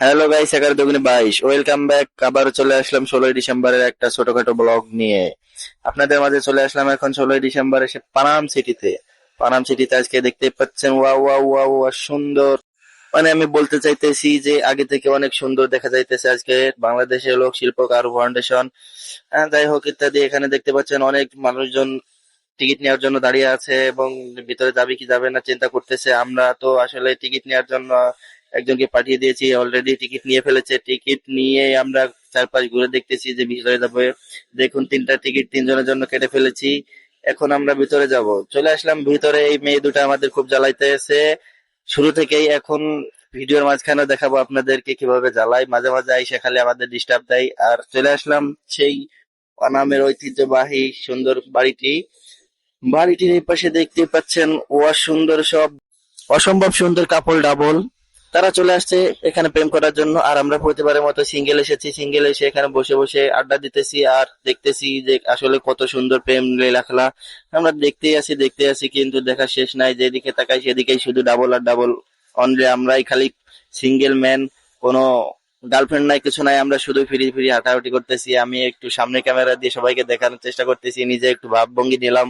Hello guys এগারো দুগুনি বাইশ। Welcome back আবার চলে আসলাম ষোলোই ডিসেম্বরের একটা ছোটখাটো ব্লগ নিয়ে। আপনাদের মাঝে চলে আসলাম এখন ষোলোই ডিসেম্বর এসে পানাম সিটিতে পানাম সিটিতে আজকে দেখতে পাচ্ছেন ওয়া ওয়া ওয়া ওয়া সুন্দর। মানে আমি বলতে চাইতেছি যে আগে থেকে অনেক সুন্দর দেখা যাইতেছে আজকে। বাংলাদেশের লোক, শিল্প শিল্পকার ফাউন্ডেশন যাই হোক ইত্যাদি। এখানে দেখতে পাচ্ছেন অনেক মানুষজন টিকিট নেওয়ার জন্য দাঁড়িয়ে আছে এবং ভিতরে যাবে কি যাবে না চিন্তা করতেছে। আমরা তো আসলে টিকিট নেওয়ার জন্য একজনকে পাঠিয়ে দিয়েছি অলরেডি টিকিট নিয়ে ফেলেছে। টিকিট নিয়ে আমরা চারপাশ ঘুরে দেখতেছি যে ভিতরে যাবে। দেখুন, তিনটা টিকিট তিনজনের জন্য কেটে ফেলেছি। এখন আমরা ভিতরে যাব। চলে আসলাম ভিতরে। এই মেয়ে দুটা আমাদের খুব জ্বালাইতেছে। শুরু থেকেই এখন ভিডিওর মাঝখানে দেখাবো আপনাদেরকে কীভাবে জ্বালাই মাঝে মাঝে আইসে খালি আমাদের ডিস্টার্ব দেয়। আর চলে আসলাম সেই অনামের ঐতিহ্যবাহী সুন্দর বাড়িটি। বাড়িটির এই পাশে দেখতে পাচ্ছেন ও সুন্দর সব। অসম্ভব সুন্দর কাপড় ডাবল। তারা চলে আসছে এখানে প্রেম করার জন্য। আর আমরা প্রতিবারের মতো সিঙ্গেল এসেছি সিঙ্গেল এসে এখানে বসে বসে আড্ডা দিতেছি আর দেখতেছি যে আসলে কত সুন্দর প্রেম লীলাখেলা। আমরা দেখতেই আছি দেখতে আছি, কিন্তু দেখা শেষ নাই। যেদিকে তাকাই সেদিকেই শুধু ডাবল আর ডাবল অনলি আমরাই খালি সিঙ্গেল ম্যান কোনো গার্লফ্রেন্ড নাই, কিছু নাই। আমরা শুধু ফিরি ফিরি হাঁটাহাঁটি করতেছি। আমি একটু সামনে ক্যামেরা দিয়ে সবাইকে দেখানোর চেষ্টা করতেছি, নিজে একটু ভাবভঙ্গি নিলাম।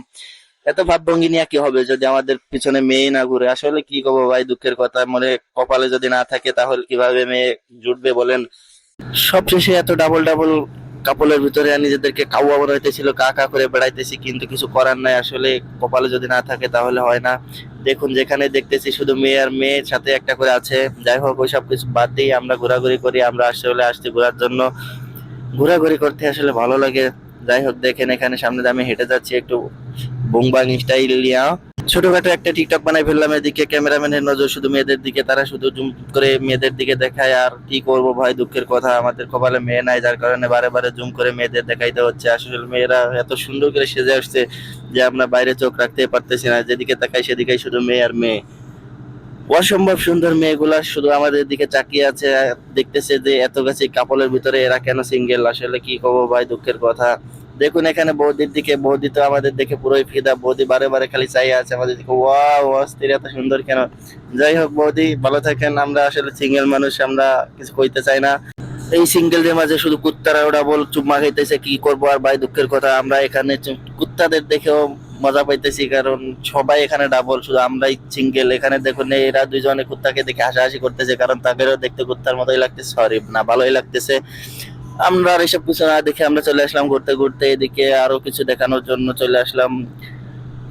এত ভাবভঙ্গি নিয়ে কি হবে যদি আমাদের পিছনে মেয়ে না ঘুরে? আসলে কি করব ভাই? দুঃখের কথা। মনে কপালে যদি না থাকে তাহলে কীভাবে মেয়ে জুটবে বলেন? সবশেষে এত ডাবল ডাবল কাপড়ের ভিতরে নিজেদেরকে কাউয়া বানাইতেছিল, কা কা করে বেড়াইতেছি, কিন্তু কিছু করার নাই। আসলে কপালে যদি না থাকে তাহলে হয় না। দেখুন, যেখানে দেখতেছি শুধু মেয়ে আর মেয়ের সাথে একটা করে আছে। যাই হোক, ওই সব কিছু বাদ দিয়ে আমরা ঘোরাঘুরি করি, আমরা আসলে আসছি ঘোরার জন্য। ঘোরাঘুরি করতে আসলে ভালো লাগে। যাই হোক, দেখেন এখানে সামনে আমি হেঁটে যাচ্ছি, একটু বুংবাং স্টাইল নিয়া ছোটখাটো একটা টিকটক বানাই ফেললাম এদিকে, ক্যামেরাম্যানের নজর শুধু মেয়েদের দিকে, তারা শুধু জুম করে মেয়েদের দিকে দেখায়, আর কি করব ভাই, দুঃখের কথা, আমাদের কপালে মেয়ে নাই, যার কারণে বারে বারে জুম করে মেয়েদের দেখাইতে হচ্ছে। আসলে মেয়েরা এত সুন্দর করে সেজে আসছে যে আমরা বাইরে চোখ রাখতে পারতেছি না, যেদিকে তাকাই সেদিকেই শুধু মেয়ে আর মেয়ে। অসম্ভব সুন্দর মেয়েগুলা, শুধু আমাদের দিকে চাকিয়ে আছে দেখতেছে যে এত কাছে কাপড়ের ভিতরে এরা কেন সিঙ্গেল আসলে কি করব ভাই, দুঃখের কথা। দেখুন এখানে বৌদির দিকে, বৌদি তো আমাদের দেখে পুরোই ফিদা। বৌদি বারে বারে খালি চাই আছে আমাদের দিকে। ওয়াও, অস্থির, এত সুন্দর কেন? যাই হোক বৌদি, ভালো থাকেন। আমরা আসলে সিঙ্গেল মানুষ, আমরা কিছু কইতে চাই না। এই সিঙ্গেলদের মাঝে শুধু কুত্তারা ওরা বল, চুম্মা খাইতেছে, কি করব আর ভাই দুঃখের কথা। আমরা এখানে কুত্তাদের দেখেও মজা পাইতেছি, কারণ সবাই এখানে ডাবল শুধু আমরাই সিঙ্গেল এখানে দেখুন এরা দুইজনে কুত্তাকে দেখে হাসাহাসি করতেছে, কারণ তাদেরও দেখতে কুত্তার মতোই লাগতেছে। সরি না, ভালোই লাগতেছে। আমরা আর এসব কিছু না দেখে আমরা চলে আসলাম ঘুরতে ঘুরতে, এদিকে আরও কিছু দেখানোর জন্য চলে আসলাম।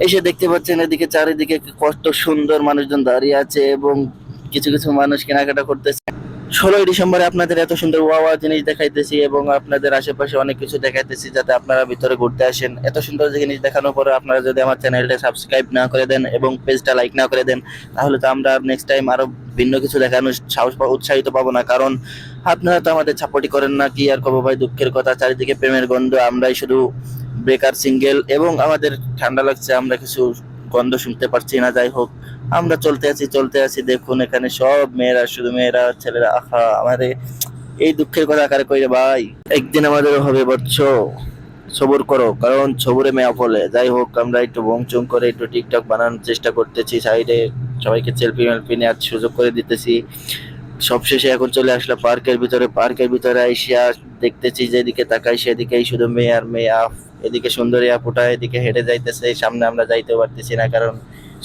এসে দেখতে পাচ্ছেন এদিকে চারিদিকে কত সুন্দর মানুষজন দাঁড়িয়ে আছে এবং কিছু কিছু মানুষ কেনাকাটা করতেছে। ষোলোই ডিসেম্বরে আপনাদের এত সুন্দর ওয়া জিনিস দেখাইতেছি এবং আপনাদের আশেপাশে অনেক কিছু দেখাইতেছি যাতে আপনারা ভিতরে ঘুরতে আসেন। এত সুন্দর জিনিস দেখানোর পরে আপনারা যদি আমার চ্যানেলটা সাবস্ক্রাইব না করে দেন এবং পেজটা লাইক না করে দেন, তাহলে তো আমরা নেক্সট টাইম আরও ভিন্ন কিছু দেখানোর সাহস উৎসাহিত পাবো না। কারণ আপনারা তো আমাদের ছাপটি করেন না, কি আর কবো ভাই? দুঃখের কথা, চারিদিকে প্রেমের গন্ধ, আমরাই শুধু বেকার সিঙ্গেল এবং আমাদের ঠান্ডা লাগছে, আমরা কিছু গন্ধ শুনতে পারছি না, যাই হোক। আমরা চলতে আছি চলতে আছি। দেখুন, এখানে সব মেয়েরা, শুধু মেয়েরা, ছেলেরা। আহা আমাদের এই দুঃখের কথা আকারে কইরে ভাই? একদিন আমাদের হবে বচ্চ সবুর করো, কারণ সবুরে মেয়া ফলে। যাই হোক, আমরা একটু বংচং করে একটু টিকটক বানানোর চেষ্টা করতেছি সাইডে। সবাইকে সেলফি মেলফি নেওয়ার সুযোগ করে দিতেছি। সবশেষে এখন চলে আসলো পার্কের ভিতরে। পার্কের ভিতরে আইসিয়া দেখতেছি, যেদিকে তাকাই সেদিকেই শুধু মেয়ে আর মেয়ে। এদিকে সুন্দরী আপুটা এদিকে হেঁটে যাইতেছে সামনে আমরা যাইতে পারতেছি না, কারণ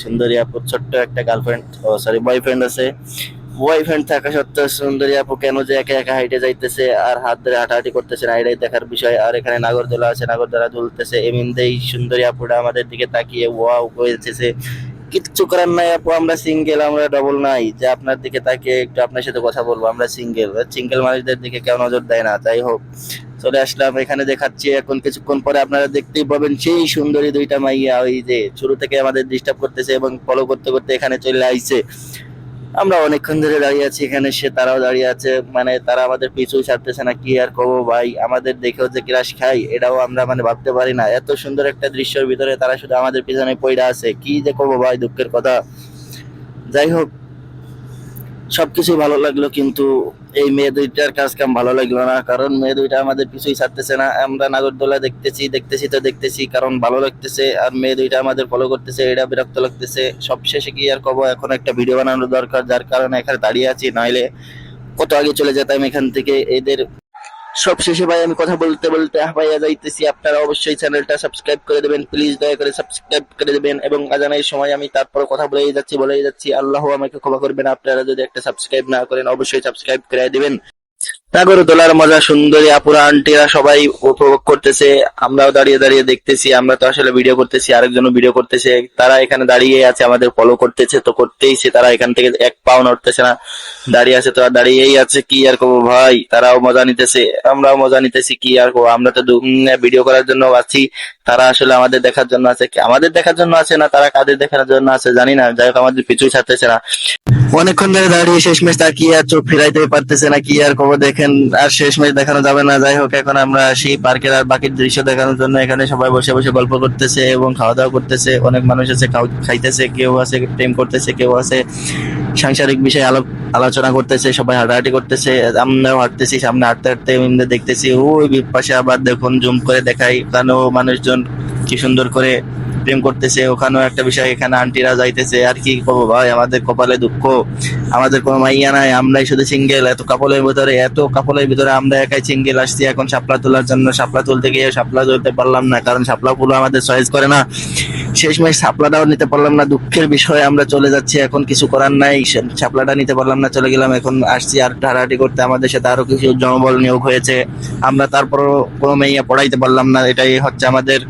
সুন্দরী আপুর ছোট্ট একটা গার্লফ্রেন্ড ও সরি বয়ফ্রেন্ড আছে। বয়ফ্রেন্ড থাকা সত্ত্বেও সুন্দরী আপু কেন যে একা একা হাইটে যাইতেছে আর হাত ধরে হাঁটাহাঁটি করতেছে না, এটাই দেখার বিষয়। আর এখানে নাগরদোলা আছে, নাগরদোলা দুলতেছে, এমনিতেই সুন্দরী আপুটা আমাদের দিকে তাকিয়ে ওয়াও করেছে। কিচ্ছু করার নাই আপু, আমরা সিঙ্গেল আমরা ডবল নাই। যে আপনার দিকে তাকিয়ে একটু আপনার সাথে কথা বলব, আমরা সিঙ্গেল সিঙ্গেল মানুষদের দিকে কেউ নজর দেয় না, যাই হোক। চলে আসলাম, এখানে দেখাচ্ছি। এখন কিছুক্ষণ পরে আপনারা দেখতেই পাবেন সেই সুন্দরী দুইটা মাইয়া ওই যে শুরু থেকে আমাদের ডিস্টার্ব করতেছে এবং ফলো করতে করতে এখানে চলে আইছে। আমরা অনেকক্ষণ ধরে দাঁড়িয়ে আছি এখানে, সে তারাও দাঁড়িয়ে আছে। মানে তারা আমাদের পিছু ছাড়তেছে না, কি আর কবো ভাই? আমাদের দেখেও যে ক্রাশ খাই এটাও আমরা মানে ভাবতে পারি না। এত সুন্দর একটা দৃশ্যের ভিতরে তারা শুধু আমাদের পিছনে পইরা আছে। কি যে করব ভাই, দুঃখের কথা। যাই হোক সবকিছু ভালো লাগল, কিন্তু এই মেয়ে দুইটার কাজ কাম ভালো লাগল না, কারণ মেয়ে দুইটা আমাদের পিছুই ছাড়তেছে না। আমরা নাগরদোলা দেখতেছি দেখতেছি তো দেখতেছি, কারণ ভালো লাগতেছে, আর মেয়ে দুইটা আমাদের ফলো করতেছে, এটা বিরক্ত লাগতেছে। সব শেষে কি আর কব, এখন একটা ভিডিও বানানোর দরকার, যার কারণে এখানে দাঁড়িয়ে আছি, নাইলে কত আগে চলে যেতাম এখান থেকে। এদের সব শেষে ভাই আমি কথা বলতে বলতে হাঁপাইয়া যাইতেছি। আপনারা অবশ্যই চ্যানেলটা সাবস্ক্রাইব করে দেবেন। প্লিজ দয়া করে সাবস্ক্রাইব করে দেবেন এবং আজানের সময় আমি তারপর কথা বলেই যাচ্ছি বলেই যাচ্ছি। আল্লাহ আমাকে ক্ষমা করবেন। আপনারা যদি একটা সাবস্ক্রাইব না করেন, অবশ্যই সাবস্ক্রাইব করে দিবেন। নাগরদোলার মজা, সুন্দরী আপুরা, আন্টিরা সবাই উপভোগ করতেছে। আমরাও দাঁড়িয়ে দাঁড়িয়ে দেখতেছি, আমরা তো আসলে ভিডিও করতেছি, আরেকজনও ভিডিও করতেছে। তারা এখানে দাঁড়িয়ে আছে, আমাদের ফলো করতেছে, তো করতেইছে তারা এখান থেকে এক পাও নড়তেছে না। দাঁড়িয়ে আছে তো আর দাঁড়িয়েই আছে, কি আর করব ভাই? তারাও মজা নিতেছে, আমরাও মজা নিতেছি, কি আর করব? আমরা তো ভিডিও করার জন্য আছি। তারা আসলে আমাদের দেখার জন্য আছে। আমাদের দেখার জন্য আছে না, তারা কাদের দেখার জন্য আছে জানি না। যাই হোক, আমাদের পিছু ছাড়তেছে না। অনেকক্ষণ ধরে দাঁড়িয়ে শেষমেশ তাকিয়ে আর চোখ ফিরাইতে পারতেছে না, কি আর করব? দেখেন, আর শেষমেশ দেখানো যাবে না। যাই হোক, এখন আমরা সেই পার্কের আর বাকি দৃশ্য দেখানোর জন্য এখানে সবাই বসে বসে গল্প করতেছে এবং খাওয়া দাওয়া করতেছে। অনেক মানুষ আছে খাইতেছে, কেউ আছে, প্রেম করতেছে, কেউ আছে। সাংসারিক বিষয়ে আলো আলোচনা করতেছে, সবাই হাঁটাহাঁটি করতেছে। আমরাও হাঁটতেছি, সামনে হাঁটতে হাঁটতে এমনি দেখতেছি। ওই পাশে আবার দেখুন, জুম করে দেখাই। ওখানেও মানুষজন কি সুন্দর করে প্রেম করতেছে, ওখানেও একটা বিষয়, এখানে আন্টিরা যাইতেছে, আর কি করব ভাই? আমাদের কপালে দুঃখ, আমাদের কোনো মাইয়া নাই, আমরাই শুধু সিঙ্গেল এত কাপলের ভিতরে, এত কাপলের ভিতরে আমরা একাই সিঙ্গেল আসছি, এখন শাপলা তোলার জন্য, শাপলা তুলতে গিয়ে শাপলা তুলতে পারলাম না, কারণ শাপলা ফুলো আমাদের চয়েস করে না। শেষমেশ শাপলাটাও নিতে পারলাম না, দুঃখের বিষয় আমরা চলে যাচ্ছি, এখন কিছু করার নাই শাপলাটা নিতে পারলাম না, চলে গেলাম, এখন আসছি, আর হাঁটাহাঁটি করতে আমাদের সাথে আরও কিছু জনবল নিয়োগ হয়েছে। আমরা তারপরও কোনো মেয়ে পড়াইতে পারলাম না, এটাই হচ্ছে আমাদের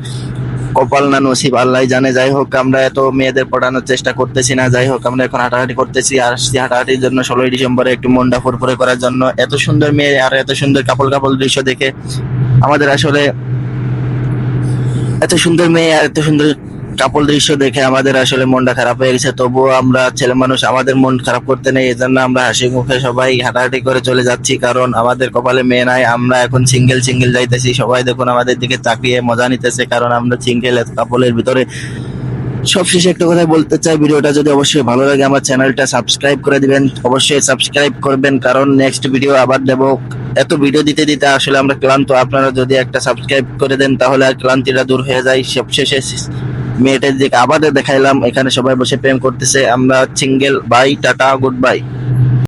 কপাল না নসিব, আল্লাহ জানে। যাই হোক, আমরা এত মেয়েদের পড়ানোর চেষ্টা করতেছি না। যাই হোক, আমরা এখন হাঁটাহাঁটি করতেছি। আর আসছি হাঁটাহাঁটির জন্য ষোলোই ডিসেম্বরে একটু মনটা ফুরফুরে করার জন্য। এত সুন্দর মেয়ে আর এত সুন্দর কাপল কাপল দৃশ্য দেখে আমাদের আসলে এত সুন্দর মেয়ে আর এত সুন্দর কাপল দৃশ্য দেখে আমাদের আসলে মনটা খারাপ হয়ে গেছে। তবুও আমরা ছেলে মানুষ, আমাদের মন খারাপ করতে নেই এই জন্য আমরা হাসি মুখে সবাই হাঁটাহাঁটি করে চলে যাচ্ছি। কারণ আমাদের কপালে মেয়ে নাই, আমরা এখন সিঙ্গেল সিঙ্গেল যাইতেছি। সবাই দেখুন আমাদের দিকে তাকিয়ে মজা নিতেছে, কারণ আমরা সিঙ্গেল কাপলের ভিতরে। সবশেষে একটা কথা বলতে চাই, ভিডিওটা যদি অবশ্যই ভালো লাগে, আমার চ্যানেলটা সাবস্ক্রাইব করে দিবেন। অবশ্যই সাবস্ক্রাইব করবেন, কারণ নেক্সট ভিডিও আবার দেব। এত ভিডিও দিতে দিতে আসলে আমরা ক্লান্ত। আপনারা যদি একটা সাবস্ক্রাইব করে দেন, তাহলে আর ক্লান্তিটা দূর হয়ে যায়। সবশেষে মেয়েটার দিকে আবার দেখাইলাম। এখানে সবাই বসে প্রেম করতেছে। আমরা single bye tata good bye